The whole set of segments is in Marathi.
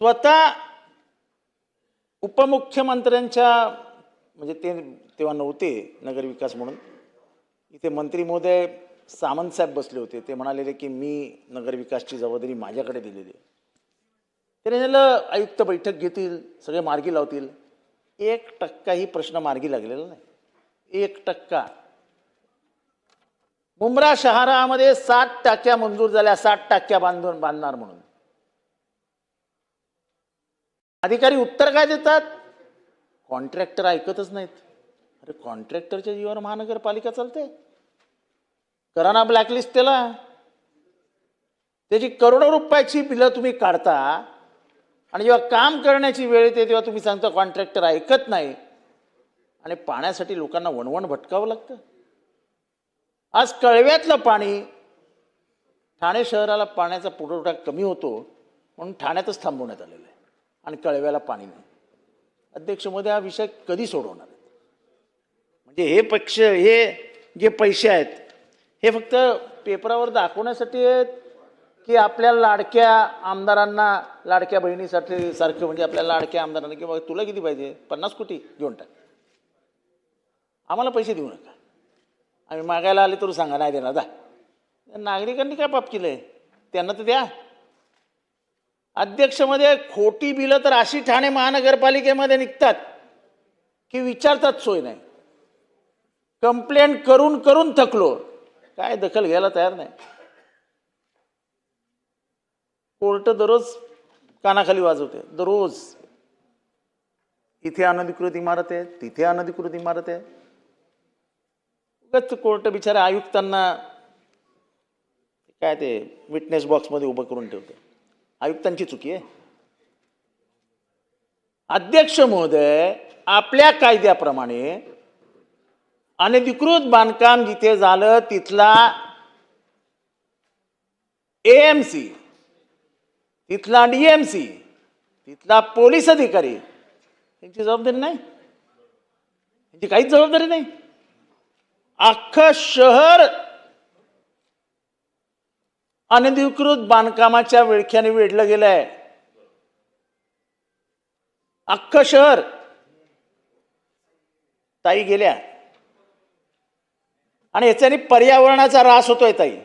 स्वतः उपमुख्यमंत्र्यांच्या म्हणजे ते तेव्हा नव्हते नगरविकास म्हणून इथे मंत्री महोदय सामंतसाहेब बसले होते. ते म्हणालेले की मी नगरविकासची जबाबदारी माझ्याकडे दिलेली आहे. त्याने झालं आयुक्त बैठक घेतील सगळे मार्गी लावतील. एक टक्काही प्रश्न मार्गी लागलेला नाही. एक टक्का. मुंब्रा शहरामध्ये सात टाक्या मंजूर झाल्या सात टाक्या बांधून बांधणार म्हणून. अधिकारी उत्तर काय देतात? कॉन्ट्रॅक्टर ऐकतच नाहीत. अरे कॉन्ट्रॅक्टरच्या जीवावर महानगरपालिका चालते. करा ना ब्लॅकलिस्ट त्याला. त्याची करोडो रुपयाची बिलं तुम्ही काढता आणि जेव्हा काम करण्याची वेळ येते तेव्हा तुम्ही सांगता कॉन्ट्रॅक्टर ऐकत नाही. आणि पाण्यासाठी लोकांना वणवण भटकावं लागतं. आज कळव्यातलं पाणी ठाणे शहराला पाण्याचा पुरवठा कमी होतो म्हणून ठाण्यातच थांबवण्यात आलेलं आहे. आणि कळव्याला पाणी नाही. अध्यक्ष मोदी हा विषय कधी सोडवणार आहेत? म्हणजे हे पक्ष हे जे पैसे आहेत हे फक्त पेपरावर दाखवण्यासाठी आहेत की आपल्या लाडक्या आमदारांना लाडक्या बहिणीसाठी सारखं म्हणजे आपल्या लाडक्या आमदारांना किंवा तुला किती पाहिजे? पन्नास कोटी घेऊन टाक. आम्हाला पैसे देऊ नका. आम्ही मागायला आले तर सांगा नाही देणार दा नागरिकांनी काय पाप आहे त्यांना तर द्या. अध्यक्षमध्ये खोटी बिलं तर अशी ठाणे महानगरपालिकेमध्ये निघतात की विचारतात सोय नाही. कंप्लेंट करून करून थकलो. काय दखल घ्यायला तयार नाही. कोर्ट दररोज कानाखाली वाजवते. दररोज. इथे अनधिकृत इमारत आहे तिथे अनधिकृत इमारत आहे. उगाच कोर्ट बिचारा आयुक्तांना काय ते विटनेस बॉक्समध्ये उभं करून ठेवते. आयुक्तांची चुकी आहे. अध्यक्ष महोदय आपल्या कायद्याप्रमाणे अनधिकृत बांधकाम जिथे झालं तिथला एएमसी तिथला डीएमसी तिथला पोलीस अधिकारी यांची जबाबदारी नाही. यांची काहीच जबाबदारी नाही. अख्खं शहर अनधिकृत बांधकामाच्या विळख्याने वेढलं गेलंय. अख्खं शहर ताई गेल्या. आणि याच्याने पर्यावरणाचा ऱ्हास होतोय ताई.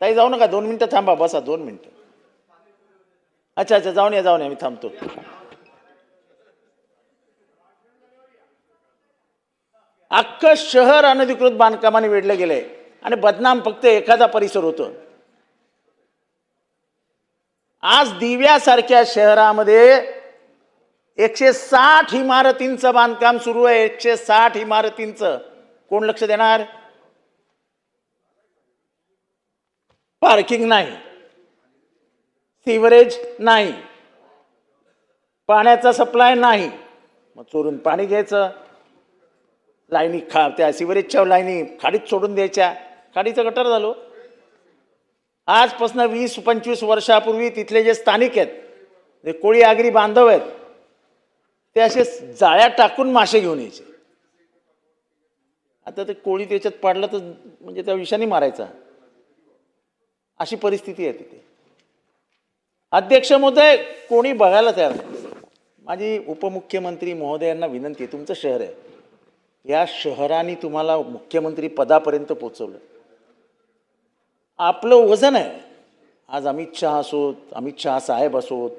ताई जाऊ नका दोन मिनटं थांबा बसा दोन मिनटं. अच्छा अच्छा जाऊन या जाऊन या मी थांबतो. अख्खं शहर अनधिकृत बांधकामाने वेढलं गेलंय. आणि बदनाम फक्त एखादा परिसर होतो. आज दिव्यासारख्या शहरामध्ये एकशे साठ इमारतींचं बांधकाम सुरू आहे. एकशे साठ इमारतींचं. कोण लक्ष देणार? पार्किंग नाही. सिवरेज नाही. पाण्याचा सप्लाय नाही. मग चोरून पाणी घ्यायचं. लाईनी खा त्या सिवरेजच्या लाईनी खाडीत सोडून द्यायच्या. खाडीचं गटर झालो. आजपासून वीस पंचवीस वर्षापूर्वी तिथले जे स्थानिक आहेत जे कोळी आगरी बांधव आहेत ते असे जाळ्या टाकून मासे घेऊन यायचे. आता ते कोळी त्याच्यात पाडलं तर म्हणजे त्या विषाने मारायचा. अशी परिस्थिती आहे तिथे. अध्यक्ष महोदय कोणी बघायला तयार नाही. माझी उपमुख्यमंत्री महोदयांना विनंती आहे तुमचं शहर आहे. या शहराने तुम्हाला मुख्यमंत्री पदापर्यंत पोचवलं आपलं वजन आहे. आज अमित शहा असोत अमित शहा साहेब असोत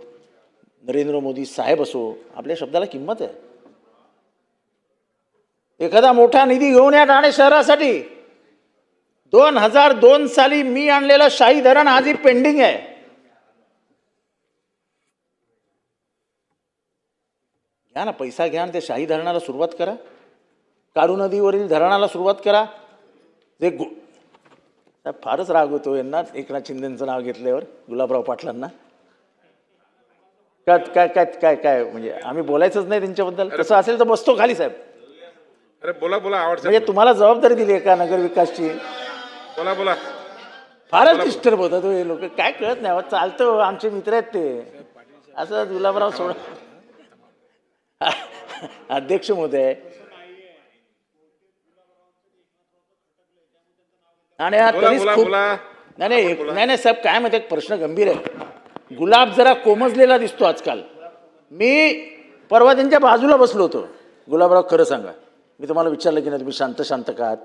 नरेंद्र मोदी साहेब असो आपल्या शब्दाला किंमत आहे. एखादा मोठा निधी घेऊन या ठाणे शहरासाठी. दोन हजार दोन साली मी आणलेलं शाही धरण आजही पेंडिंग आहे. घ्या ना पैसा घ्या आणि त्या शाही धरणाला सुरुवात करा. काळू नदीवरील धरणाला सुरुवात करा. जे गु साहेब फारच राग होतो यांना एकनाथ शिंदेचं नाव घेतल्यावर गुलाबराव पाटलांना. काय काय काय काय काय म्हणजे आम्ही बोलायचंच नाही त्यांच्याबद्दल. तसं असेल तर बसतो खाली साहेब. अरे बोला बोला आवडतं. म्हणजे तुम्हाला जबाबदारी दिली आहे का नगर विकासची? बोला बोला. फारच डिस्टर्ब होता तो हे लोक. काय कळत नाही अहो, चालतं हो, आमचे मित्र आहेत ते. असं गुलाबराव सोड. अध्यक्ष महोदय आणि हा बोला तरीच बोला खूप बोला. नाही नाही एक- नाही नाही साहेब काय माहिती प्रश्न गंभीर आहे. गुलाब जरा कोमजलेला दिसतो आजकाल. मी परवा त्यांच्या बाजूला बसलो होतो. गुलाबराव खरं सांगा. मी तुम्हाला विचारलं की नाही तुम्ही शांत शांत का आहात?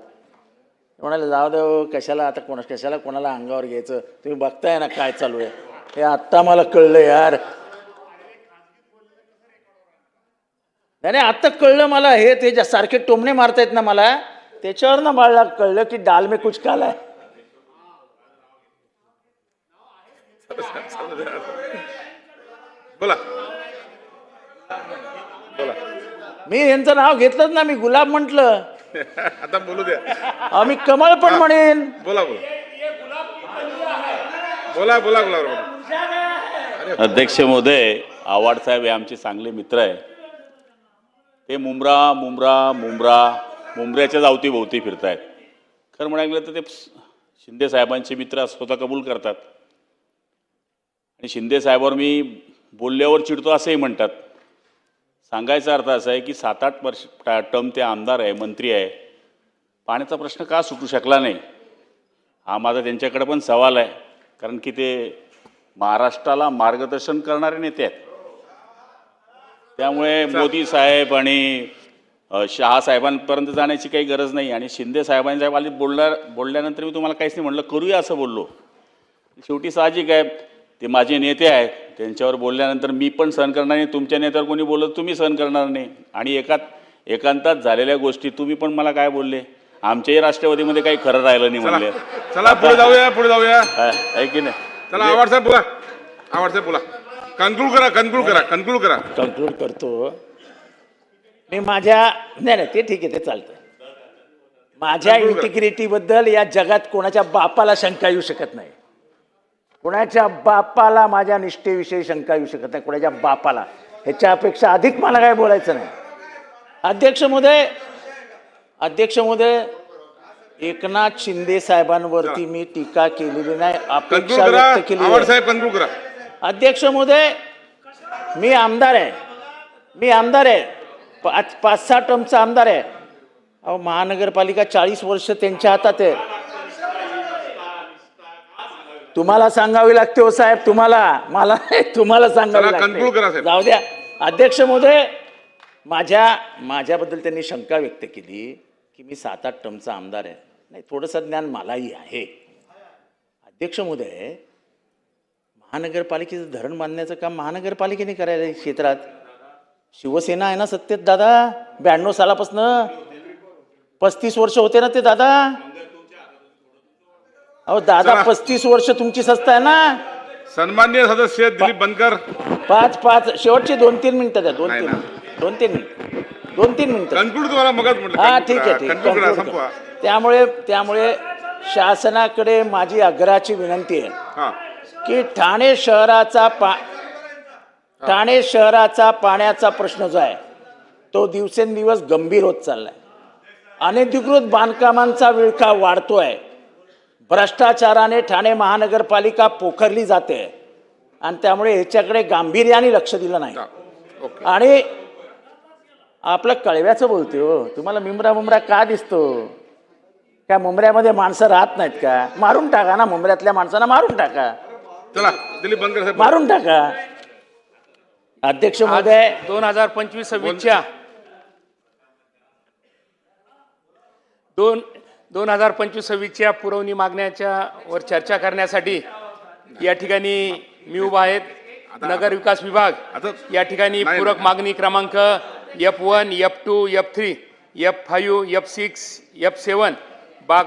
म्हणाले जाऊ दे हो, कशाला आता कोणा कशाला कोणाला अंगावर घ्यायचं? तुम्ही बघताय ना काय चालू आहे. हे आत्ता मला कळलं यार. नाही नाही आत्ता कळलं मला हे ते ज्या सारखे टोमणे मारतायत ना मला त्याच्यावर ना मला कळलं की डाल में कुछ काला आहे बोला. बोला. मी यांचं नाव घेतलंच ना मी गुलाब म्हटलं. आता बोलू द्या. मी कमळ पण म्हणेन. बोला बोला. बोला बोला बोला बोला. अध्यक्ष महोदय आव्हाड साहेब हे आमचे चांगले मित्र आहे. ते मुंब्रा मुंब्रा मुंब्रा मुंबऱ्याच्याच अवतीभोवती फिरत आहेत खरं म्हणायला गेलं तर ते शिंदे साहेबांचे मित्र स्वतः कबूल करतात. आणि शिंदे साहेबांवर मी बोलल्यावर चिडतो असंही म्हणतात. सांगायचा अर्थ असा आहे की सात आठ वर्ष टर्म ते आमदार आहे मंत्री आहे. पाण्याचा प्रश्न का सुटू शकला नाही? हा माझा त्यांच्याकडे पण सवाल आहे. कारण की ते महाराष्ट्राला मार्गदर्शन करणारे नेते आहेत. त्यामुळे मोदी साहेब आणि अ, शहा साहेबांपर्यंत जाण्याची काही गरज नाही आणि शिंदे साहेबांच्या वाली बोलल्या बोलल्यानंतर मी तुम्हाला काहीच नाही म्हणलं करूया असं बोललो. शेवटी साहजिक आहे ते माझे नेते आहेत त्यांच्यावर बोलल्यानंतर मी पण सहन करणार नाही तुमच्या नेत्यावर कोणी बोललं तुम्ही सहन करणार नाही. आणि एकात एकांतात झालेल्या गोष्टी तुम्ही पण मला काय बोलले? आमच्याही राष्ट्रवादीमध्ये काही खरं राहिलं नाही म्हणले. चला पुढे जाऊया पुढे जाऊया. आहे की नाही? चला आवाड साहेब बोला आवाड साहेब बोला. कन्क्लूड करा कन्क्लूड करा कन्क्लूड करा कन्क्लूड करतो. मी माझ्या नाही नाही ते ठीक आहे ते चालतं माझ्या. इंटिग्रिटीबद्दल या जगात कोणाच्या बापाला शंका येऊ शकत नाही. कोणाच्या बापाला माझ्या निष्ठेविषयी शंका येऊ शकत नाही कोणाच्या बापाला. ह्याच्यापेक्षा अधिक मला काय बोलायचं नाही. अध्यक्ष महोदय अध्यक्ष महोदय एकनाथ शिंदे साहेबांवरती मी टीका केलेली नाही अपेक्षा व्यक्त केली अध्यक्ष महोदय मी आमदार आहे. मी आमदार आहे. पाच पाच सहा टर्मचा आमदार आहे. अहो महानगरपालिका चाळीस वर्ष त्यांच्या हातात आहे. तुम्हाला सांगावी लागते हो साहेब तुम्हाला मला तुम्हाला सांगावी लागते. जाऊ द्या. अध्यक्ष महोदय माझ्या माझ्याबद्दल त्यांनी शंका व्यक्त केली की मी सात आठ टर्मचा आमदार आहे. नाही थोडंसं ज्ञान मलाही आहे. अध्यक्ष महोदय महानगरपालिकेचं धरण बांधण्याचं काम महानगरपालिकेने करायला क्षेत्रात. शिवसेना आहे ना सत्तेत दादा? ब्याण्णव सालापासनं? पस्तीस वर्ष होते ना ते दादा? अहो दादा. पस्तीस वर्ष तुमची संस्था आहे ना? सन्मान्य सदस्य दिलीप बनकर. पाच पाच शेवटची दोन तीन मिनिटं द्या दोन तीन. दोन तीन मिनिट. दोन तीन मिनिटं. कन्क्लूड तुम्हाला मगच म्हटलं. हा ठीक आहे ठीक करा संपवा. त्यामुळे त्यामुळे शासनाकडे माझी आग्रहाची विनंती आहे हा. की ठाणे शहराचा पा ठाणे शहराचा पाण्याचा प्रश्न जो आहे तो दिवसेंदिवस गंभीर होत चाललाय. अनधिकृत बांधकामांचा विळखा वाढतोय. भ्रष्टाचाराने ठाणे महानगरपालिका पोखरली जाते आणि त्यामुळे ह्याच्याकडे गांभीर्याने लक्ष दिलं नाही. आणि आपलं कळव्याचं बोलते हो. तुम्हाला मिमरा मुमरा का दिसतो? काय मुंबऱ्यामध्ये माणसं राहत नाहीत का? मारून टाका ना मुंबऱ्यातल्या माणसांना मारून टाका. चला दिलीप बनकर मारून टाका. अध्यक्ष महोदय दोन हजार पंचवीस सव्वीसच्या दोन दोन हजार पंचवीस सव्वीसच्या पुरवणी मागण्याच्या वर चर्चा करण्यासाठी या ठिकाणी मी उभा आहेत नगर विकास विभाग या ठिकाणी पूरक. मागणी क्रमांक F one F two F three F five F six F seven बाग